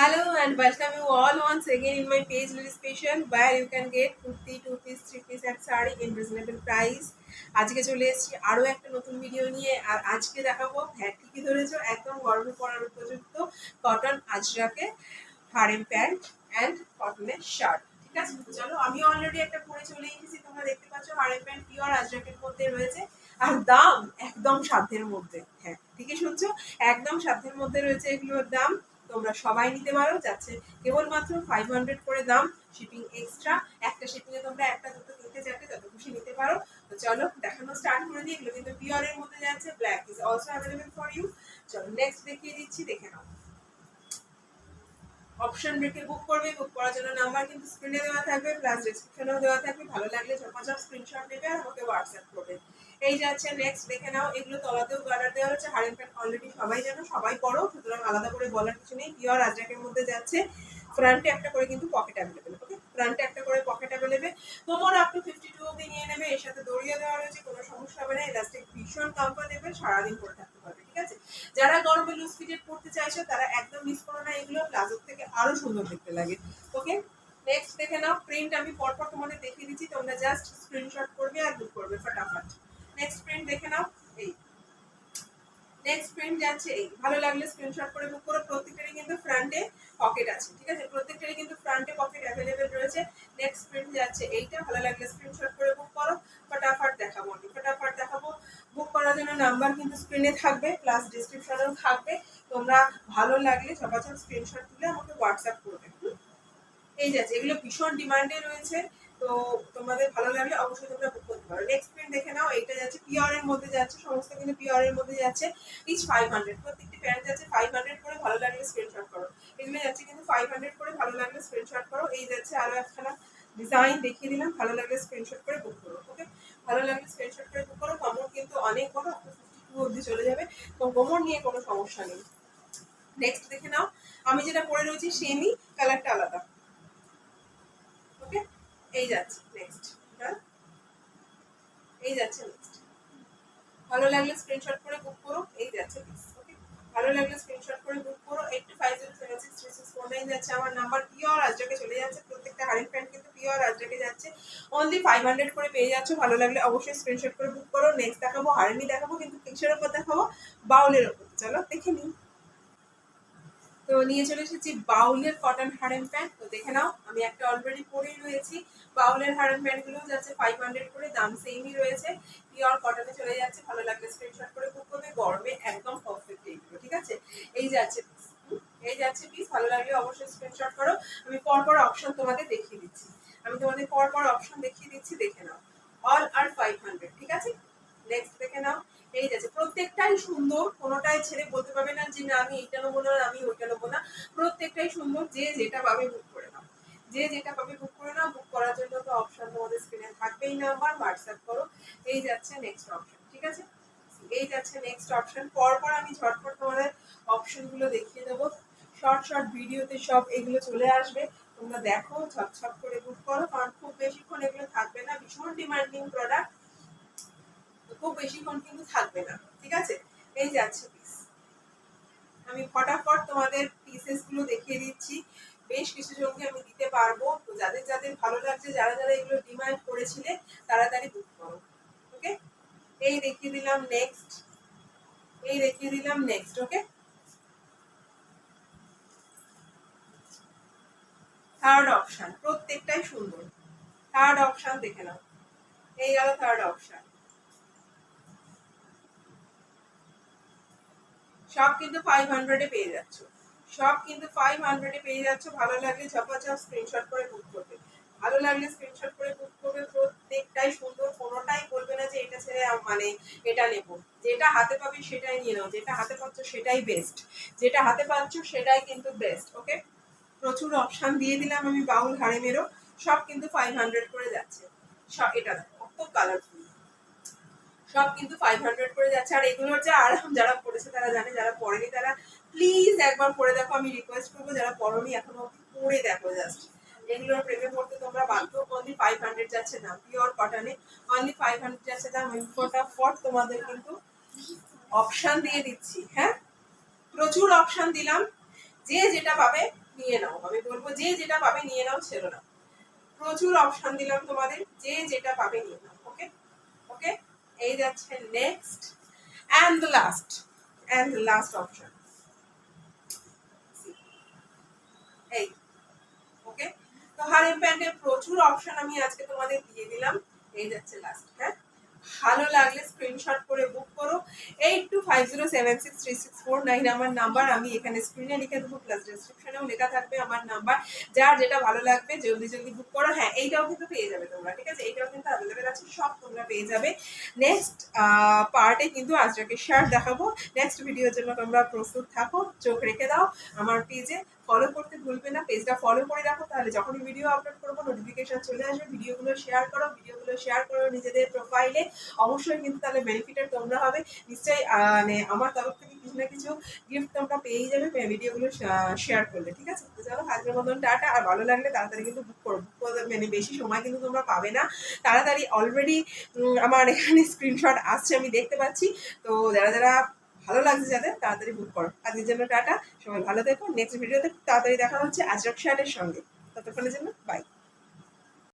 Hello and welcome you all once again in my page Lily Special where you can get kurti, two piece, three piece and saree in reasonable price. আজকে চলে এসেছি আরও একটা নতুন video নিয়ে আর আজকে দেখাবো হ্যাঁ ঠিকই ধরেছো একদম গরমে পরার উপযুক্ত কটন আজরাকে হারেম প্যান্ট অ্যান্ড কটনের শার্ট ঠিক আছে? চলো আমি অলরেডি একটা পরে চলে এসেছি তোমরা দেখতে পাচ্ছ হারেম প্যান্ট পিওর আজরাকের মধ্যে রয়েছে আর দাম একদম সাধ্যের মধ্যে হ্যাঁ ঠিকই শুনছো? একদম সাধ্যের মধ্যে রয়েছে এগুলোর দাম। তোমরা সবাই নিতে পারো, যাচ্ছে কেবলমাত্র ফাইভ হান্ড্রেড করে দাম শিপিং এক্সট্রা একটা শিপিং এ তোমরা একটা, দুটো, তিনটে, চারটে, যত খুশি নিতে পারো। তো চলো, দেখানো স্টার্ট করে দিই, এগুলো কিন্তু পিওরের মধ্যে যাচ্ছে black is also available for you চলো নেক্সট দেখিয়ে দিচ্ছি, দেখে নাও। অপশন রেখে বুক করবে বুক করার জন্য নাম্বার কিন্তু স্ক্রিনে দেওয়া থাকবে প্লাস ডেসক্রিপশনেও দেওয়া থাকবে। ভালো লাগলে ঝপাঝপ স্ক্রিনশট নেবে আর আমাকে হোয়াটসঅ্যাপ করবে। এই যাচ্ছে নেক্সট দেখে নাও, এগুলো তলাতেও গার্ডার দেওয়া হচ্ছে। হারেন প্যান্ট অলরেডি সবাই জানো, সবাই পড়ো, সুতরাং আলাদা করে বলার কিছু নেই। পিওর আজরাকের মধ্যে যাচ্ছে। ফ্রন্টে একটা করে কিন্তু পকেট অ্যাভেলেবেল ওকে ফ্রন্টে একটা করে পকেট অ্যাভেলেবেল তোমার আপ টু ফিফটি টু অব্দি নিয়ে নেবে। এর সাথে দড়িয়ে দেওয়া রয়েছে, কোনো সমস্যা হবে না। ইলাস্টিক ভীষণ কমফোর্টেবল সারাদিন পরে আছে যারা গরমে লুজ ফিটেড পড়তে চাইছো, তারা একদম মিস করো না এগুলো। প্লাজোর থেকে আরও সুন্দর দেখতে লাগে। ওকে নেক্সট দেখে নাও। প্রিন্ট আমি পরপর তোমাদের দেখিয়ে দিচ্ছি। তোমরা জাস্ট স্ক্রিনশট করবে আর বুক করবে ফটাফট। নেক্সট প্রিন্ট দেখে নাও। এই। নেক্সট প্রিন্ট যাচ্ছে এই। ভালো লাগলে স্ক্রিনশট করে বুক করো। প্রত্যেকটারই কিন্তু ফ্রন্টে পকেট আছে। ঠিক আছে? প্রত্যেকটারই কিন্তু ফ্রন্টে পকেট অ্যাভেলেবেল রয়েছে। নেক্সট প্রিন্ট যাচ্ছে এইটা। ভালো লাগলে স্ক্রিনশট করে বুক করো। ফটাফট দেখাবো আমি। ফটাফট দেখাবো। বুক করার জন্য নাম্বার কিন্তু স্ক্রিনে থাকবে প্লাস ডিসক্রিপশনেও থাকবে। তোমরা ভালো লাগলে ছপাছপ স্ক্রিনশট তুলে আমাকে হোয়াটসঅ্যাপ করবে? এই যাচ্ছে এগুলো ভীষণ ডিমান্ডে রয়েছে। তো তোমাদের ভালো লাগলে অবশ্যই তোমরা বুক করতে পারো। নেক্সট প্রিন্ট দেখে নাও, এইটা যাচ্ছে পিওর এর মধ্যে যাচ্ছে, সমস্ত কিন্তু পিওর এর মধ্যে যাচ্ছে। ইচ ফাইভ হান্ড্রেড প্রত্যেকটি প্যান্ট যাচ্ছে ফাইভ হান্ড্রেড করে ভালো লাগলে স্ক্রিনশট করো। এগুলো যাচ্ছে কিন্তু ফাইভ হান্ড্রেড করে ভালো লাগলে স্ক্রিনশট করো। এই যাচ্ছে আরও একখানা ডিজাইন দেখিয়ে দিলাম, ভালো লাগলে স্ক্রিনশট করে বুক করো ওকে ভালো লাগলে স্ক্রিনশট করে কিন্তু অনেক বড় টু চলে যাবে। তো কোমর নিয়ে কোনো সমস্যা নেই। নেক্সট দেখে নাও। আমি যেটা পরে রয়েছি সেমই কালারটা আলাদা। ওকে এই যাচ্ছে নেক্সট এই যাচ্ছে নেক্সট ভালো লাগলে স্ক্রিনশট করে বুক করো, এই যাচ্ছে ওকে ভালো লাগলে স্ক্রিনশট করে বুক করো। Eight five zero seven six three six four nine যাচ্ছে। আমার নাম্বার পিওর আজটাকে চলে যাচ্ছে। প্রত্যেকটা হারিং প্যান্ট কিন্তু পিওর আজটাকে যাচ্ছে। অনলি ফাইভ হান্ড্রেড করে পেয়ে যাচ্ছ। ভালো লাগলে অবশ্যই স্ক্রিনশট করে বুক করো। নেক্সট দেখাবো হারেমি দেখাবো, কিন্তু পিকচারের ওপর দেখাবো, বাউলের ওপর চলো, দেখে নিই। তো নিয়ে চলে এসেছি বাউলের কটন হারেন প্যান্ট তো দেখে নাও, আমি একটা অলরেডি পরেই রয়েছি। বাউলের হারেন প্যান্টগুলো যাচ্ছে ফাইভ হান্ড্রেড করে, দাম সেমই রয়েছে। পিওর কটনে চলে যাচ্ছে, ভালো লাগলে স্ক্রিনশট করে বুক করবে, গরমে একদম পারফেক্ট এইগুলো ঠিক আছে? এই যাচ্ছে এই যাচ্ছে পিস ভালো লাগলে অবশ্যই স্ক্রিনশট করো। আমি পরপর অপশন তোমাদের দেখিয়ে দিচ্ছি। আমি তোমাদের পরপর অপশন দেখিয়ে দিচ্ছি, দেখে নাও। অল আর ফাইভ হান্ড্রেড ঠিক আছে? নেক্সট দেখে নাও। এই যাচ্ছে প্রত্যেকটাই সুন্দর, কোনোটাই ছেড়ে বলতে পারবে না যে না, আমি এইটা নেব না, আমি ওইটা নেব না। প্রত্যেকটাই সুন্দর, যে যেটা পাবে বুক করে নাও। যে যেটা পাবে বুক করে নাও বুক করার জন্য তো অপশন তোমাদের স্ক্রিনে থাকবেই নাম্বার হোয়াটসঅ্যাপ করো। এই যাচ্ছে নেক্সট অপশন ঠিক আছে? এই যাচ্ছে নেক্সট অপশন পরপর আমি ঝটপট তোমাদের অপশনগুলো দেখিয়ে দেবো। শর্ট শর্ট ভিডিওতে সব এগুলো চলে আসবে। তোমরা দেখো ঝটঝট করে বুক করো। কারণ খুব বেশিক্ষণ এগুলো থাকবে না। ভীষণ ডিমান্ডিং প্রোডাক্ট খুব বেশিক্ষণ কিন্তু থাকবে না, ঠিক আছে? এই যাচ্ছে পিস আমি ফটাফট তোমাদের পিসেসগুলো দেখিয়ে দিচ্ছি। বেশ কিছু জনকে আমি দিতে পারব। যাদের যাদের ভালো লাগছে, যারা যারা এগুলো ডিমান্ড করেছিলে, তাড়াতাড়ি বুক করো ওকে এই দেখিয়ে দিলাম নেক্সট এই দেখিয়ে দিলাম নেক্সট ওকে থার্ড অপশন প্রত্যেকটাই সুন্দর। থার্ড অপশন দেখে নাও। এই গেল থার্ড অপশন সব কিন্তু ফাইভ হান্ড্রেডে পেয়ে যাচ্ছ। সব কিন্তু ফাইভ হান্ড্রেডে পেয়ে যাচ্ছ। ভালো লাগলে ঝপাঝপ স্ক্রিনশট করে বুক করবে। ভালো লাগলে স্ক্রিনশট করে বুক করবে। প্রত্যেকটাই সুন্দর। কোনোটাই বলবে না যে এটা ছেড়ে মানে এটা নেব। যেটা হাতে পাবে সেটাই নিয়ে নাও। যেটা হাতে পাচ্ছ সেটাই বেস্ট যেটা হাতে পাচ্ছ সেটাই কিন্তু বেস্ট ওকে প্রচুর অপশন দিয়ে দিলাম আমি বাউল হারেমেরও সব কিন্তু ফাইভ হান্ড্রেড করে যাচ্ছে। সব এটা কত কালারফুল সব কিন্তু ফাইভ হান্ড্রেড করে যাচ্ছে। আর এগুলোর যে আরাম যারা পড়েছে তারা জানে, যারা পড়েনি তারা প্লিজ একবার পড়ে দেখো। আমি রিকোয়েস্ট করব যারা পড়নি এখনও অব্দি পড়ে দেখো জাস্ট এগুলোর প্রেমে পড়তে তোমরা বাধ্য অনলি ফাইভ হান্ড্রেড যাচ্ছে দাম পিওর কটনে অনলি ফাইভ হান্ড্রেড যাচ্ছে। দাম আমি ফটাফট তোমাদের কিন্তু অপশন দিয়ে দিচ্ছি হ্যাঁ? প্রচুর অপশন দিলাম। যে যেটা পাবে নিয়ে নাও। আমি বলব যে যেটা পাবে নিয়ে নাও, ছেড়ো না। প্রচুর অপশন দিলাম তোমাদের। যে যেটা পাবে নিয়ে নাও ওকে ওকে এই যাচ্ছে next and the last and the last option এই ওকে তো হারেম প্যান্টের প্রচুর অপশন আমি আজকে তোমাদের দিয়ে দিলাম। এই যাচ্ছে লাস্ট হ্যাঁ? ভালো লাগলে স্ক্রিনশট করে বুক করো। Eight two five zero seven six three six four nine আমার নাম্বার আমি এখানে স্ক্রিনে লিখে দেবো প্লাস ডিসক্রিপশনেও লেখা থাকবে আমার নাম্বার যার যেটা ভালো লাগবে, জলদি জলদি বুক করো। হ্যাঁ এইটাও কিন্তু পেয়ে যাবে তোমরা, ঠিক আছে? এইটাও কিন্তু অ্যাভেলেবেল আছে, সব তোমরা পেয়ে যাবে। নেক্সট পার্টে কিন্তু আজকে শেয়ার দেখাবো। নেক্সট ভিডিওর জন্য তোমরা প্রস্তুত থাকো, চোখ রেখে দাও আমার পেজে ফলো করতে ভুলবে না পেজটা ফলো করে রাখো, তাহলে যখনই ভিডিও আপলোড করব নোটিফিকেশন চলে আসবে ভিডিওগুলো শেয়ার করো ভিডিওগুলো শেয়ার করো নিজেদের প্রোফাইলে অবশ্যই কিন্তু তাহলে বেনিফিটেড তোমরা হবে। নিশ্চয়ই মানে আমার তরফ থেকে কিছু না কিছু গিফট তোমরা পেয়েই যাবে ভিডিওগুলো শেয়ার করলে, ঠিক আছে? তো চলো আজকের মতন টাটা। আর ভালো লাগলে তাড়াতাড়ি কিন্তু বুক করো। বুক করে মানে বেশি সময় কিন্তু তোমরা পাবে না। তাড়াতাড়ি অলরেডি আমার এখানে স্ক্রিনশট আসছে, আমি দেখতে পাচ্ছি। তো যারা যারা ভালো লাগছে যাদের তাড়াতাড়ি বুক করো। আজকের জন্য টাটা, সবাই ভালো থেকো। নেক্সট ভিডিওতে তাড়াতাড়ি দেখা হচ্ছে আজরক শার্টের সঙ্গে। ততক্ষণের জন্য বাই